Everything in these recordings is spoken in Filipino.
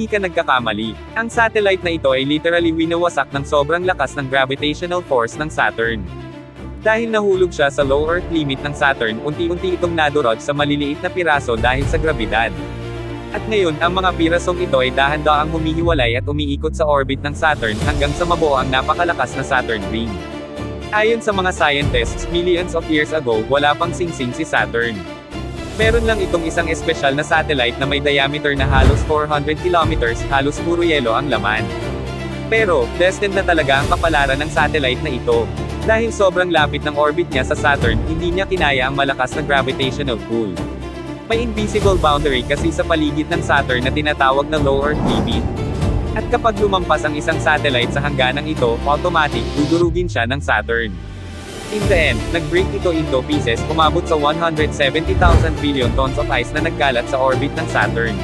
Hindi ka nagkakamali. Ang satellite na ito ay literally winawasak ng sobrang lakas ng gravitational force ng Saturn. Dahil nahulog siya sa low Earth limit ng Saturn, unti-unti itong nadurog sa maliliit na piraso dahil sa grabidad. At ngayon, ang mga pirasong ito ay dahan-daang humihiwalay at umiikot sa orbit ng Saturn hanggang sa mabuo ang napakalakas na Saturn ring. Ayon sa mga scientists, millions of years ago, wala pang singsing si Saturn. Meron lang itong isang espesyal na satellite na may diameter na halos 400 kilometers, halos puro yelo ang laman. Pero, destined na talaga ang kapalaran ng satellite na ito. Dahil sobrang lapit ng orbit niya sa Saturn, hindi niya kinaya ang malakas na gravitational pull. May invisible boundary kasi sa paligid ng Saturn na tinatawag na low Earth limit. At kapag lumampas ang isang satellite sa hangganang ito, automatic, dudurugin siya ng Saturn. In the end, nag-break ito into pieces, umabot sa 170,000 billion tons of ice na nagkalat sa orbit ng Saturn.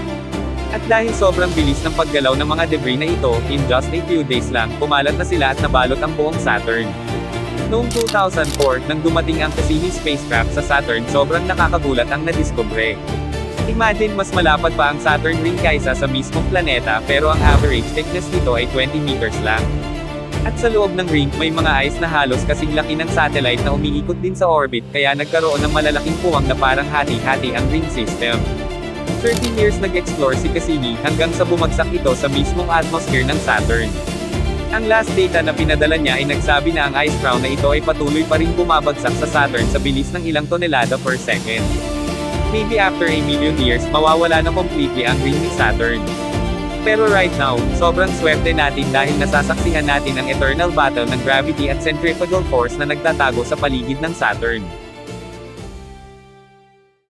At dahil sobrang bilis ng paggalaw ng mga debris na ito, in just a few days lang, kumalat na sila at nabalot ang buong Saturn. Noong 2004, nang dumating ang Cassini spacecraft sa Saturn, sobrang nakakagulat ang nadiskubre. Imagine mas malapad pa ang Saturn ring kaysa sa mismong planeta pero ang average thickness nito ay 20 meters lang. At sa loob ng ring, may mga ice na halos kasing laki ng satellite na umiikot din sa orbit kaya nagkaroon ng malalaking puwang na parang hati-hati ang ring system. 13 years nag-explore si Cassini hanggang sa bumagsak ito sa mismong atmosphere ng Saturn. Ang last data na pinadala niya ay nagsabi na ang ice crown na ito ay patuloy pa rin bumabagsak sa Saturn sa bilis ng ilang tonelada per second. Maybe after a million years, mawawala na completely ang ring ni Saturn. Pero right now, sobrang swerte natin dahil nasasaksihan natin ang eternal battle ng gravity at centrifugal force na nagtatago sa paligid ng Saturn.